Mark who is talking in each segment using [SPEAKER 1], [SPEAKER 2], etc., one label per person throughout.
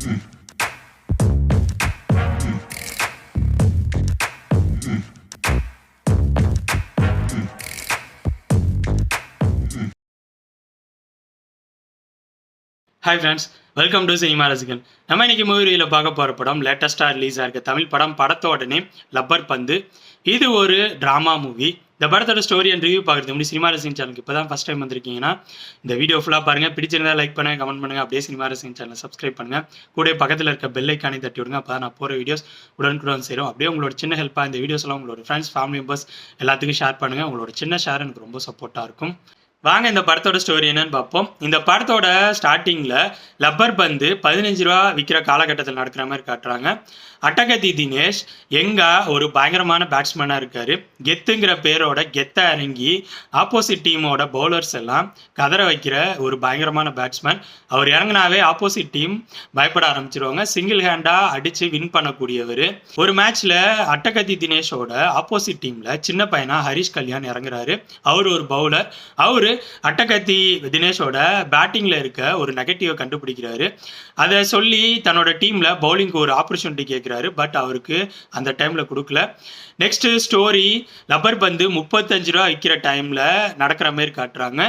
[SPEAKER 1] Hi friends welcome to cinema Rasigan நம்ம இன்னைக்கு மூவியில் பார்க்க போகிற படம் லேட்டஸ்ட்டாக ரிலீஸாக இருக்க தமிழ் படம் படத்தோட நேம் லப்பர் பந்து. இது ஒரு ட்ராமா மூவி இந்த படத்தோட ஸ்டோரி அண்ட் ரிவ்யூ பார்க்குறது முன்னாடி சினிமா ரசிகன் சேனலுக்கு இப்போ தான் ஃபஸ்ட் டைம் வந்திருக்கீங்கன்னா இந்த வீடியோ ஃபுல்லாக பாருங்கள் பிடிச்சிருந்தா லைக் பண்ணுங்கள் கமெண்ட் பண்ணுங்கள் அப்படியே சினிமா ரசிகன் சேனலை சப்ஸ்கிரைப் பண்ணுங்கள் கூட பக்கத்தில் இருக்க பெல் ஐக்கானே தட்டி விடுங்க. அப்போ தான் நான் போகிற வீடியோஸ் உடனுக்குடன் சேரும். அப்படியே உங்களோட சின்ன ஹெல்ப்பாக இந்த வீடியோஸ் எல்லாம் உங்களோட ஃப்ரெண்ட்ஸ் ஃபேமிலி மெம்பர்ஸ் எல்லாத்துக்கும் ஷேர் பண்ணுங்கள் உங்களோட சின்ன ஷேர் எனக்கு ரொம்ப சப்போர்ட்டாக இருக்கும். வாங்க இந்த படத்தோட ஸ்டோரி என்னன்னு பார்ப்போம். இந்த படத்தோட ஸ்டார்டிங்கில் லப்பர் பந்து பதினஞ்சு ரூபா விற்கிற காலகட்டத்தில் நடக்கிற மாதிரி காட்டுறாங்க. அட்டகத்தி தினேஷ் எங்கா ஒரு பயங்கரமான பேட்ஸ்மேனாக இருக்கார். கெத்துங்கிற பேரோட கெத்தை இறங்கி ஆப்போசிட் டீமோட பவுலர்ஸ் எல்லாம் கதற வைக்கிற ஒரு பயங்கரமான பேட்ஸ்மேன் அவர் இறங்குனாவே ஆப்போசிட் டீம் பயப்பட ஆரம்பிச்சிருவாங்க. சிங்கிள் ஹேண்டாக அடித்து வின் பண்ணக்கூடியவர். ஒரு மேட்ச்சில் அட்டகத்தி தினேஷோட ஆப்போசிட் டீமில் சின்ன பையனா ஹரிஷ் கல்யாண் இறங்குறாரு. அவர் ஒரு பவுலர் அவர் அட்டகத்தி தினேஷோட பேட்டிங்கில் இருக்க ஒரு நெகட்டிவை கண்டுபிடிக்கிறாரு. அதை சொல்லி தன்னோட டீமில் பவுலிங்க்கு ஒரு ஆப்பர்ச்சுனிட்டி கேட்குறாரு பட் அவருக்கு அந்த டைமில் கொடுக்கல. நெக்ஸ்ட் ஸ்டோரி லப்பர் பந்து முப்பத்தஞ்சு ரூபா விற்கிற டைமில் நடக்கிற மாதிரி காட்டுறாங்க.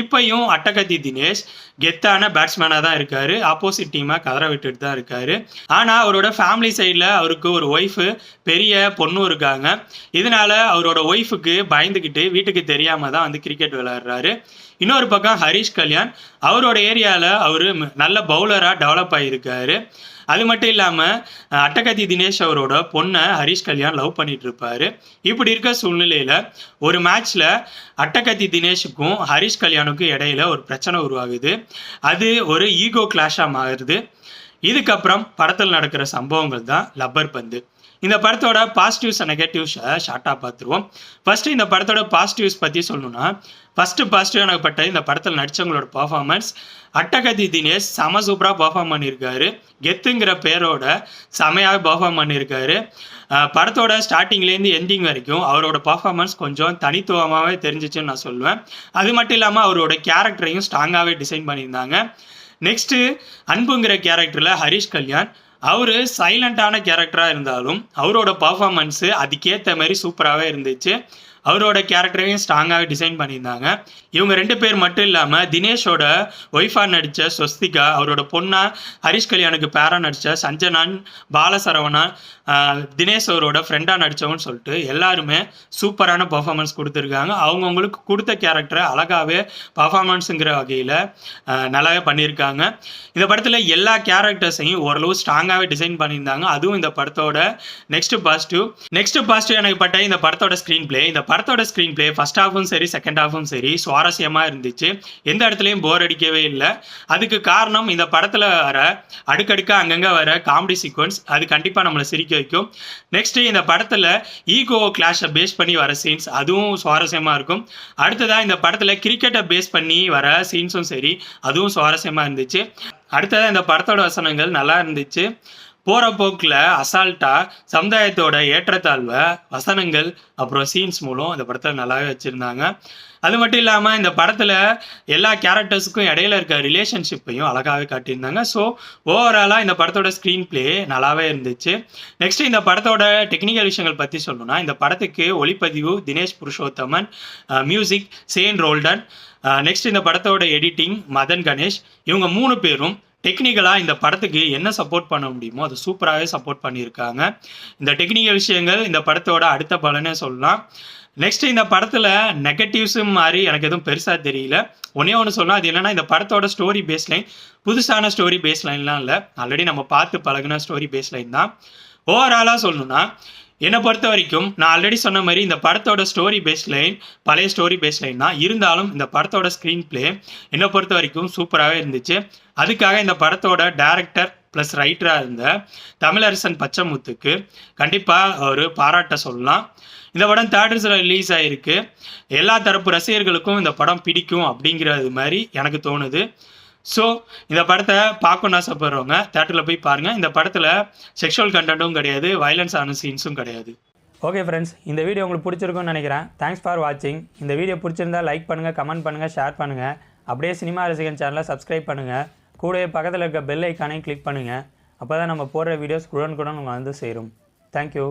[SPEAKER 1] இப்பையும் அட்டகத்தி தினேஷ் கெத்தான பேட்ஸ்மேனாக தான் இருக்காரு. ஆப்போசிட் டீமை கதற விட்டுட்டு தான் இருக்காரு. ஆனால் அவரோட ஃபேமிலி சைடில் அவருக்கு ஒரு ஒய்ஃபு பெரிய பொண்ணும் இருக்காங்க. இதனால அவரோட ஒய்ஃபுக்கு பயந்துக்கிட்டு வீட்டுக்கு தெரியாமல் தான் வந்து கிரிக்கெட் விளையாடுறாரு. இன்னொரு பக்கம் ஹரிஷ் கல்யாண் அவரோட ஏரியாவில் அவர் நல்ல பவுலராக டெவலப் ஆகியிருக்காரு அது மட்டும் இல்லாமல் அட்டகத்தி தினேஷ் அவரோட பொண்ணை ஹரிஷ் கல்யாண் லவ் பண்ணிட்டு இருப்பாரு இப்படி இருக்க சூழ்நிலையில் ஒரு மேட்ச்சில் அட்டகத்தி தினேஷுக்கும் ஹரிஷ் கல்யாணுக்கும் இடையில ஒரு பிரச்சனை உருவாகுது. அது ஒரு ஈகோ கிளாஷாக மாறுது. இதுக்கப்புறம் படத்தில் நடக்கிற சம்பவங்கள் தான் லப்பர் பந்து. இந்த படத்தோட பாசிட்டிவ்ஸ் அண்ட் நெகட்டிவ்ஸை ஷார்ட்டாக பார்த்துருவோம். ஃபஸ்ட்டு இந்த படத்தோட பாசிட்டிவ்ஸ் பற்றி சொல்லணும்னா ஃபஸ்ட்டு பாசிட்டிவ் எனப்பட்ட இந்த படத்தில் நடித்தவங்களோட பர்ஃபார்மன்ஸ் அட்டகதி தினேஷ் செம சூப்பராக பர்ஃபார்ம் பண்ணியிருக்காரு கெத்துங்கிற பேரோட செமையாக பர்ஃபார்ம் பண்ணியிருக்காரு படத்தோட ஸ்டார்டிங்லேருந்து எண்டிங் வரைக்கும் அவரோட பர்ஃபார்மன்ஸ் கொஞ்சம் தனித்துவமாகவே தெரிஞ்சிச்சுன்னு நான் சொல்லுவேன். அது மட்டும் இல்லாமல் அவரோட கேரக்டரையும் ஸ்ட்ராங்காகவே டிசைன் பண்ணியிருந்தாங்க. நெக்ஸ்ட்டு அன்புங்கிற கேரக்டரில் ஹரிஷ் கல்யாண். அவர் சைலண்டான கேரக்டராக இருந்தாலும் அவரோட பர்ஃபார்மன்ஸு அதுக்கேற்ற மாதிரி சூப்பராகவே இருந்துச்சு. அவரோட கேரக்டரையும் ஸ்ட்ராங்காகவே டிசைன் பண்ணியிருந்தாங்க. இவங்க ரெண்டு பேர் மட்டும் இல்லாமல் தினேஷோட ஒய்ஃபாக நடித்த ஸ்வஸ்திகா அவரோட பொண்ணா ஹரிஷ் கல்யாணுக்கு பேரா நடித்த சஞ்சனான் பாலசரவணா தினேஷ் அவரோட ஃப்ரெண்டாக நடித்தவன்னு சொல்லிட்டு எல்லாருமே சூப்பரான பர்ஃபார்மன்ஸ் கொடுத்துருக்காங்க. அவங்கவுங்களுக்கு கொடுத்த கேரக்டரை அழகாகவே பர்ஃபார்மன்ஸுங்கிற வகையில் நல்லாவே பண்ணியிருக்காங்க. இந்த படத்தில் எல்லா கேரக்டர்ஸையும் ஓரளவு ஸ்ட்ராங்காகவே டிசைன் பண்ணியிருந்தாங்க. அதுவும் இந்த படத்தோட நெக்ஸ்ட் பாசிட்டிவ் நெக்ஸ்ட் பாசிட்டிவ் எனக்கு பட்ட இந்த படத்தோட ஸ்க்ரீன் பிளே இந்த படத்தோட ஸ்க்ரீன் பிளே ஃபர்ஸ்ட் ஹாஃபும் சரி செகண்ட் ஹாஃபும் சரி சுவாரஸ்யமாக இருந்துச்சு. எந்த இடத்துலையும் போர் அடிக்கவே இல்லை. அதுக்கு காரணம் இந்த படத்தில் வர அடுக்கடுக்காக அங்கங்கே வர காமெடி சீக்வன்ஸ் அது கண்டிப்பாக நம்மளை சிரிக்க வைக்கும் நெக்ஸ்ட் இந்த படத்தில் ஈகோ கிளாஷை பேஸ் பண்ணி வர சீன்ஸ் அதுவும் சுவாரஸ்யமாக இருக்கும். அடுத்ததாக இந்த படத்தில் கிரிக்கெட்டை பேஸ் பண்ணி வர சீன்ஸும் சரி அதுவும் சுவாரஸ்யமாக இருந்துச்சு. அடுத்ததாக இந்த படத்தோட வசனங்கள் நல்லா இருந்துச்சு. போகிற போக்கில் அசால்ட்டாக சமுதாயத்தோட ஏற்றத்தாழ்வை வசனங்கள் அப்புறம் சீன்ஸ் மூலம் அந்த படத்தை நல்லாவே வச்சுருந்தாங்க. அது மட்டும் இல்லாமல் இந்த படத்தில் எல்லா கேரக்டர்ஸுக்கும் இடையில இருக்க ரிலேஷன்ஷிப்பையும் அழகாகவே காட்டியிருந்தாங்க. ஸோ ஓவராலாக இந்த படத்தோட ஸ்க்ரீன் ப்ளே நல்லாவே இருந்துச்சு. நெக்ஸ்ட் இந்த படத்தோட டெக்னிக்கல் விஷயங்கள் பற்றி சொல்லணும்னா இந்த படத்துக்கு ஒளிப்பதிவு தினேஷ் புருஷோத்தமன் மியூசிக் சேன் ரோல்டன் நெக்ஸ்ட் இந்த படத்தோட எடிட்டிங் மதன் கணேஷ். இவங்க மூணு பேரும் டெக்னிக்கலாக இந்த படத்துக்கு என்ன சப்போர்ட் பண்ண முடியுமோ அதை சூப்பராகவே சப்போர்ட் பண்ணியிருக்காங்க. இந்த டெக்னிக்கல் விஷயங்கள் இந்த படத்தோட அடுத்த பலனே சொல்லலாம். நெக்ஸ்ட் இந்த படத்தில் நெகட்டிவ்ஸும் மாதிரி எனக்கு எதுவும் பெருசாக தெரியல. ஒன்றே ஒன்று சொல்லலாம். அது என்னென்னா இந்த படத்தோட ஸ்டோரி பேஸ் லைன் புதுசான ஸ்டோரி பேஸ்லைன்லாம் இல்லை. ஆல்ரெடி நம்ம பார்த்து பழகின ஸ்டோரி பேஸ்லைன் தான். ஓவராலாக சொல்லணும்னா என்னை பொறுத்த வரைக்கும் நான் ஆல்ரெடி சொன்ன மாதிரி இந்த படத்தோட ஸ்டோரி பேஸ் லைன் பழைய ஸ்டோரி பேஸ் லைன் தான். இருந்தாலும் இந்த படத்தோட ஸ்க்ரீன் ப்ளே என்னை பொறுத்த வரைக்கும் சூப்பராகவே இருந்துச்சு. அதுக்காக இந்த படத்தோட டேரக்டர் ப்ளஸ் ரைட்டராக இருந்த தமிழரசன் பச்சமுத்துக்கு கண்டிப்பாக ஒரு பாராட்ட சொல்லலாம். இந்த படம் தேட்டர்ஸில் ரிலீஸ் ஆகிருக்கு எல்லா தரப்பு ரசிகர்களுக்கும் இந்த படம் பிடிக்கும் அப்படிங்கிறது மாதிரி எனக்கு தோணுது. ஸோ இந்த படத்தை பார்க்கணும்னு ஆசைப்படுறவங்க தேட்டரில் போய் பாருங்கள் இந்த படத்தில் செக்ஷுவல் கண்டென்ட்டும் கிடையாது வயலன்ஸ் ஆன சீன்ஸும் கிடையாது.
[SPEAKER 2] ஓகே ஃப்ரெண்ட்ஸ் இந்த வீடியோ உங்களுக்கு பிடிச்சிருக்கும்னு நினைக்கிறேன். தேங்க்ஸ் ஃபார் வாட்சிங் இந்த வீடியோ பிடிச்சிருந்தா லைக் பண்ணுங்கள் கமெண்ட் பண்ணுங்கள் ஷேர் பண்ணுங்கள் அப்படியே சினிமா ரசிகன் சேனலை சப்ஸ்கிரைப் பண்ணுங்கள் கூடவே பக்கத்தில் இருக்க பெல் ஐக்கானையும் கிளிக் பண்ணுங்கள் அப்போ தான் நம்ம போடுற வீடியோஸ் உடனுக்குடன் உங்களை வந்து சேரும். தேங்க்யூ